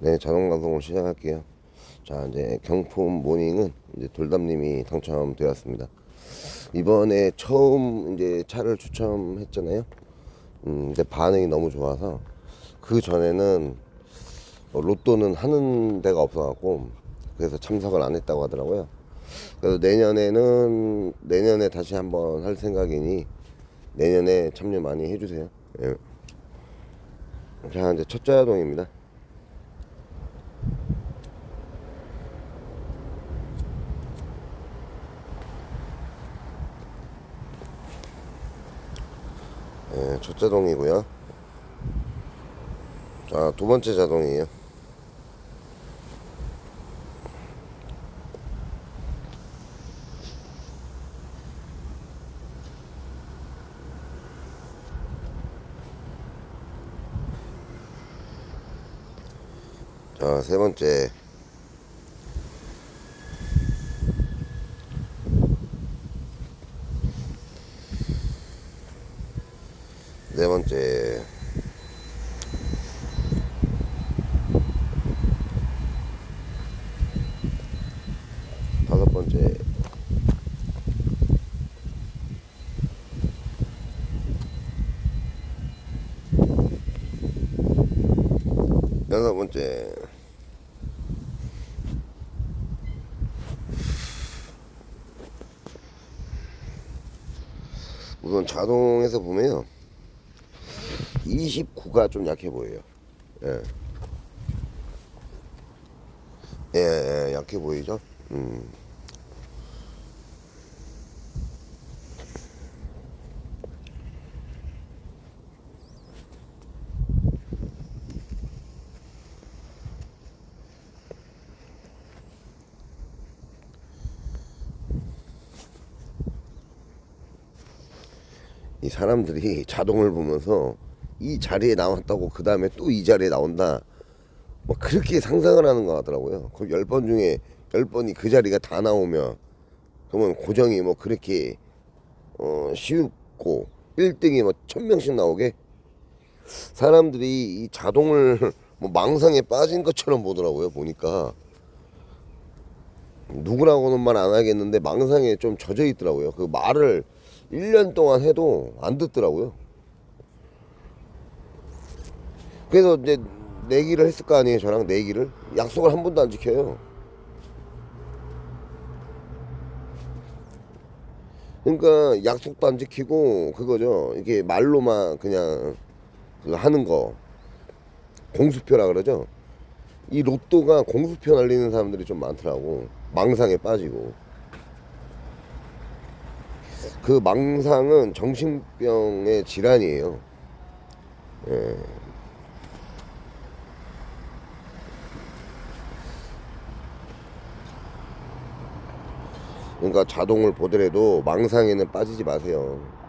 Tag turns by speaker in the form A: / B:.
A: 네, 자동 방송을 시작할게요. 자, 이제 경품 모닝은 이제 돌담님이 당첨되었습니다. 이번에 처음 이제 차를 추첨했잖아요. 음, 근데 반응이 너무 좋아서 그 전에는 뭐 로또는 하는 데가 없어갖고 그래서 참석을 안 했다고 하더라고요. 그래서 내년에는 내년에 다시 한번 할 생각이니 내년에 참여 많이 해주세요. 예. 자, 이제 첫 자동입니다. 예, 첫 자동이고요. 자, 두 번째 자동이에요. 자, 세 번째. 네 번째. 다섯 번째. 여섯 번째. 우선 자동에서 보면요. 29가 좀 약해 보여요. 예. 예, 예, 약해 보이죠? 음. 이 사람들이 자동을 보면서 이 자리에 나왔다고 그 다음에 또 이 자리에 나온다. 뭐 그렇게 상상을 하는 것 같더라고요. 그럼 10번 중에 10번이 그 자리가 다 나오면 그러면 고정이 뭐 그렇게 어 쉽고 1등이 뭐 1000명씩 나오게? 사람들이 이 자동을 뭐 망상에 빠진 것처럼 보더라고요 보니까. 누구라고는 말 안 하겠는데 망상에 좀 젖어 있더라고요. 그 말을 1년 동안 해도 안 듣더라고요. 그래서 이제 내기를 했을 거 아니에요, 저랑 내기를. 약속을 한 번도 안 지켜요. 그러니까 약속도 안 지키고 그거죠. 이게 말로만 그냥 그 하는 거. 공수표라 그러죠. 이 로또가 공수표 날리는 사람들이 좀 많더라고. 망상에 빠지고. 그 망상은 정신병의 질환이에요. 예. 그러니까 자동을 보더라도 망상에는 빠지지 마세요.